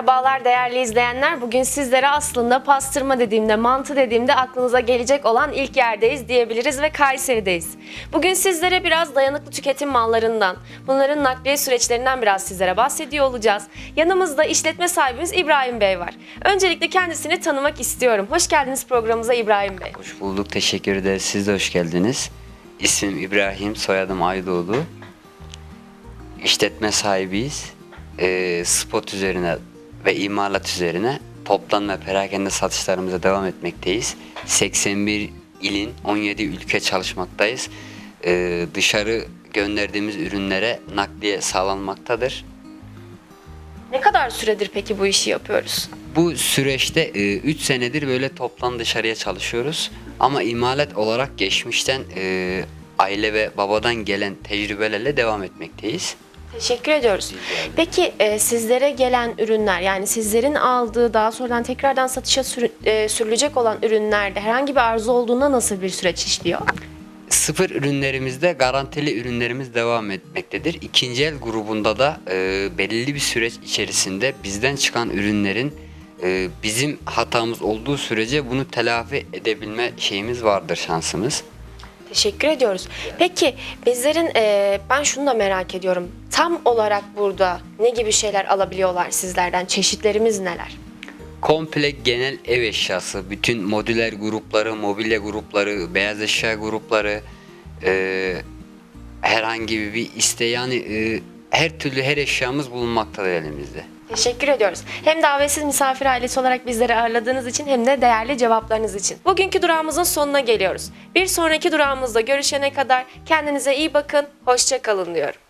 Merhabalar değerli izleyenler. Bugün sizlere aslında pastırma dediğimde, mantı dediğimde aklınıza gelecek olan ilk yerdeyiz diyebiliriz ve Kayseri'deyiz. Bugün sizlere biraz dayanıklı tüketim mallarından, bunların nakliye süreçlerinden biraz sizlere bahsediyor olacağız. Yanımızda işletme sahibimiz İbrahim Bey var. Öncelikle kendisini tanımak istiyorum. Hoş geldiniz programımıza İbrahim Bey. Hoş bulduk, teşekkür ederiz. Siz de hoş geldiniz. İsmim İbrahim, soyadım Aydoğdu. İşletme sahibiyiz. Ee, spot üzerine ve imalat üzerine toptan ve perakende satışlarımıza devam etmekteyiz. 81 ilin 17 ülke çalışmaktayız. Ee, dışarı gönderdiğimiz ürünlere nakliye sağlanmaktadır. Ne kadar süredir peki bu işi yapıyoruz? Bu süreçte 3 senedir böyle toptan dışarıya çalışıyoruz. Ama imalat olarak geçmişten e, aile ve babadan gelen tecrübelerle devam etmekteyiz. Teşekkür ediyoruz. Peki e, sizlere gelen ürünler yani sizlerin aldığı daha sonradan tekrardan satışa sürü- e, sürülecek olan ürünlerde herhangi bir arıza olduğunda nasıl bir süreç işliyor? Sıfır ürünlerimizde garantili ürünlerimiz devam etmektedir. İkinci el grubunda da e, belirli bir süreç içerisinde bizden çıkan ürünlerin e, bizim hatamız olduğu sürece bunu telafi edebilme şeyimiz vardır şansımız. Teşekkür ediyoruz. Peki bizlerin e, ben şunu da merak ediyorum. Tam olarak burada ne gibi şeyler alabiliyorlar sizlerden? Çeşitlerimiz neler? Komple genel ev eşyası, bütün modüler grupları, mobilya grupları, beyaz eşya grupları, e, herhangi bir iste yani e, her türlü her eşyamız bulunmaktadır elimizde. Teşekkür ediyoruz. Hem davetsiz misafir ailesi olarak bizleri ağırladığınız için hem de değerli cevaplarınız için. Bugünkü durağımızın sonuna geliyoruz. Bir sonraki durağımızda görüşene kadar kendinize iyi bakın, hoşça kalın diyorum.